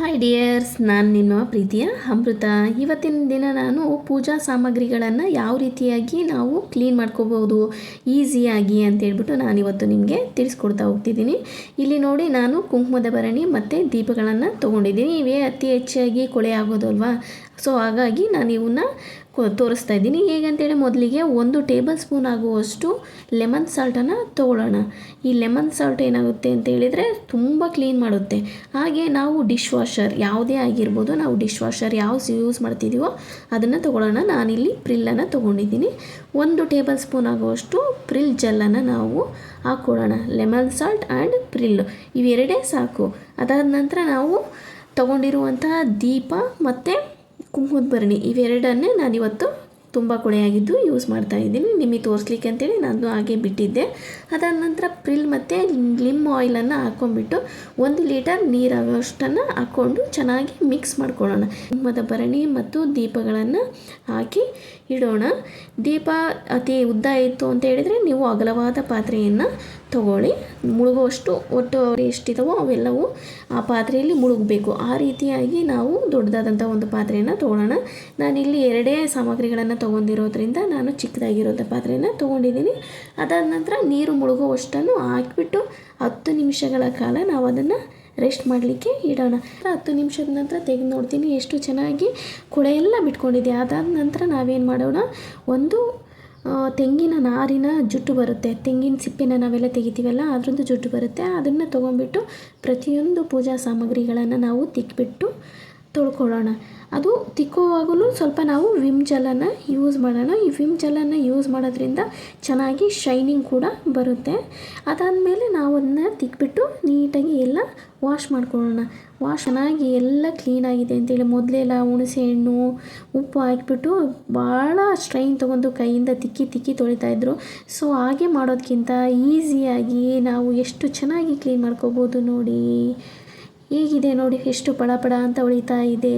Hi dears ನಾನು ನಿಮ್ಮ ಪ್ರೀತಿಯ ಅಮೃತ. ಇವತ್ತಿನ ದಿನ ನಾನು ಪೂಜಾ ಸಾಮಗ್ರಿಗಳನ್ನು ಯಾವ ರೀತಿಯಾಗಿ ನಾವು ಕ್ಲೀನ್ ಮಾಡ್ಕೋಬೋದು ಈಸಿಯಾಗಿ ಅಂತ ಹೇಳ್ಬಿಟ್ಟು ನಾನಿವತ್ತು ನಿಮಗೆ ತಿಳಿಸ್ಕೊಡ್ತಾ ಹೋಗ್ತಿದ್ದೀನಿ. ಇಲ್ಲಿ ನೋಡಿ ನಾನು ಕುಂಕುಮದ ಭರಣಿ ಮತ್ತು ದೀಪಗಳನ್ನು ತೊಗೊಂಡಿದ್ದೀನಿ. ಇವೇ ಅತಿ ಹೆಚ್ಚಾಗಿ ಕೊಳೆ ಆಗೋದಲ್ವಾ ಸೊ ಹಾಗಾಗಿ ನಾನು ಇವನ್ನ ತೋರಿಸ್ತಾ ಇದ್ದೀನಿ. ಹೇಗಂತೇಳಿ ಮೊದಲಿಗೆ ಒಂದು ಟೇಬಲ್ ಸ್ಪೂನ್ ಆಗುವಷ್ಟು ಲೆಮನ್ ಸಾಲ್ಟನ್ನು ತೊಗೊಳ್ಳೋಣ. ಈ ಲೆಮನ್ ಸಾಲ್ಟ್ ಏನಾಗುತ್ತೆ ಅಂತ ಹೇಳಿದರೆ ತುಂಬ ಕ್ಲೀನ್ ಮಾಡುತ್ತೆ. ಹಾಗೆ ನಾವು ಡಿಶ್ ವಾಷರ್, ಯಾವುದೇ ಆಗಿರ್ಬೋದು ನಾವು ಡಿಶ್ ವಾಷರ್ ಯಾವ ಯೂಸ್ ಮಾಡ್ತಿದ್ದೀವೋ ಅದನ್ನು ತೊಗೊಳ್ಳೋಣ. ನಾನಿಲ್ಲಿ ಪ್ರಿಲ್ಲನ್ನು ತೊಗೊಂಡಿದ್ದೀನಿ. ಒಂದು ಟೇಬಲ್ ಸ್ಪೂನ್ ಆಗುವಷ್ಟು ಪ್ರಿಲ್ ಜೆಲ್ಲನ್ನು ನಾವು ಹಾಕ್ಕೊಳ್ಳೋಣ ಲೆಮನ್ ಸಾಲ್ಟ್ ಆ್ಯಂಡ್ ಪ್ರಿಲ್ ಇವೆರಡೇ ಸಾಕು. ಅದಾದ ನಂತರ ನಾವು ತಗೊಂಡಿರುವಂತಹ ದೀಪ ಮತ್ತು ಕುಂಕುಮದ ಭರಣಿ ಇವೆರಡನ್ನೇ ನಾನಿವತ್ತು ತುಂಬ ಕೊಳೆಯಾಗಿದ್ದು ಯೂಸ್ ಮಾಡ್ತಾ ಇದ್ದೀನಿ. ನಿಮಗೆ ತೋರಿಸ್ಲಿಕ್ಕೆ ಅಂತೇಳಿ ನಾನು ಹಾಗೆ ಬಿಟ್ಟಿದ್ದೆ. ಅದಾದ ನಂತರ ಪ್ರಿಲ್ ಮತ್ತು ಲಿಮ್ ಆಯಿಲನ್ನು ಹಾಕ್ಕೊಂಡ್ಬಿಟ್ಟು ಒಂದು ಲೀಟರ್ ನೀರಾಗೋಷ್ಟನ್ನು ಹಾಕ್ಕೊಂಡು ಚೆನ್ನಾಗಿ ಮಿಕ್ಸ್ ಮಾಡ್ಕೊಳ್ಳೋಣ. ಕುಂಕುಮದ ಭರಣಿ ಮತ್ತು ದೀಪಗಳನ್ನು ಹಾಕಿ ಇಡೋಣ. ದೀಪ ಅತಿ ಉದ್ದ ಇತ್ತು ಅಂತ ಹೇಳಿದರೆ ನೀವು ಅಗಲವಾದ ಪಾತ್ರೆಯನ್ನು ತಗೊಳ್ಳಿ. ಮುಳುಗುವಷ್ಟು ಒಟ್ಟು ಎಷ್ಟಿದಾವೋ ಅವೆಲ್ಲವೂ ಆ ಪಾತ್ರೆಯಲ್ಲಿ ಮುಳುಗಬೇಕು. ಆ ರೀತಿಯಾಗಿ ನಾವು ದೊಡ್ಡದಾದಂಥ ಒಂದು ಪಾತ್ರೆಯನ್ನು ತೊಗೊಳ್ಳೋಣ ನಾನಿಲ್ಲಿ ಎರಡೇ ಸಾಮಗ್ರಿಗಳನ್ನು ತೊಗೊಂಡಿರೋದ್ರಿಂದ ನಾನು ಚಿಕ್ಕದಾಗಿರೋಂಥ ಪಾತ್ರೆನ ತೊಗೊಂಡಿದ್ದೀನಿ. ಅದಾದ ನಂತರ ನೀರು ಮುಳುಗುವಷ್ಟನ್ನು ಹಾಕಿಬಿಟ್ಟು ಹತ್ತು ನಿಮಿಷಗಳ ಕಾಲ ನಾವು ಅದನ್ನು ರೆಸ್ಟ್ ಮಾಡಲಿಕ್ಕೆ ಇಡೋಣ. ಹತ್ತು ನಿಮಿಷದ ನಂತರ ತೆಗೆದು ನೋಡ್ತೀನಿ ಎಷ್ಟು ಚೆನ್ನಾಗಿ ಕೊಳೆ ಎಲ್ಲ ಬಿಟ್ಕೊಂಡಿದೆ. ಅದಾದ ನಂತರ ನಾವೇನು ಮಾಡೋಣ? ಒಂದು ತೆಂಗಿನ ನಾರಿನ ಜುಟ್ಟು ಬರುತ್ತೆ. ತೆಂಗಿನ ಸಿಪ್ಪೆನ ನಾವೆಲ್ಲ ತೆಗಿತೀವಲ್ಲ, ಅದರದ್ದು ಜುಟ್ಟು ಬರುತ್ತೆ. ಅದನ್ನು ತೊಗೊಂಡ್ಬಿಟ್ಟು ಪ್ರತಿಯೊಂದು ಪೂಜಾ ಸಾಮಗ್ರಿಗಳನ್ನು ನಾವು ತಿಕ್ಬಿಟ್ಟು ತೊಳ್ಕೊಳ್ಳೋಣ. ಅದು ತಿಕ್ಕುವಾಗಲೂ ಸ್ವಲ್ಪ ನಾವು ವಿಮ್ ಜಲನ ಯೂಸ್ ಮಾಡೋಣ. ಈ ವಿಮ್ ಜಲನ ಯೂಸ್ ಮಾಡೋದ್ರಿಂದ ಚೆನ್ನಾಗಿ ಶೈನಿಂಗ್ ಕೂಡ ಬರುತ್ತೆ. ಅದಾದಮೇಲೆ ನಾವು ಅದನ್ನ ತಿಕ್ಬಿಟ್ಟು ನೀಟಾಗಿ ಎಲ್ಲ ವಾಶ್ ಮಾಡ್ಕೊಳ್ಳೋಣ. ವಾಶ್ ಚೆನ್ನಾಗಿ ಎಲ್ಲ ಕ್ಲೀನಾಗಿದೆ ಅಂತೇಳಿ ಮೊದಲೆಲ್ಲ ಹುಣಸೆ ಹಣ್ಣು, ಉಪ್ಪು ಹಾಕಿಬಿಟ್ಟು ಭಾಳ ಸ್ಟ್ರೈನ್ ತೊಗೊಂಡು ಕೈಯಿಂದ ತಿಕ್ಕಿ ತಿಕ್ಕಿ ತೊಳಿತಾಯಿದ್ರು ಸೊ ಹಾಗೆ ಮಾಡೋದಕ್ಕಿಂತ ಈಸಿಯಾಗಿ ನಾವು ಎಷ್ಟು ಚೆನ್ನಾಗಿ ಕ್ಲೀನ್ ಮಾಡ್ಕೋಬೋದು ನೋಡಿ. ಹೀಗಿದೆ ನೋಡಿ ಎಷ್ಟು ಪಡ ಅಂತ ಹೊಳಿತಾ ಇದೆ.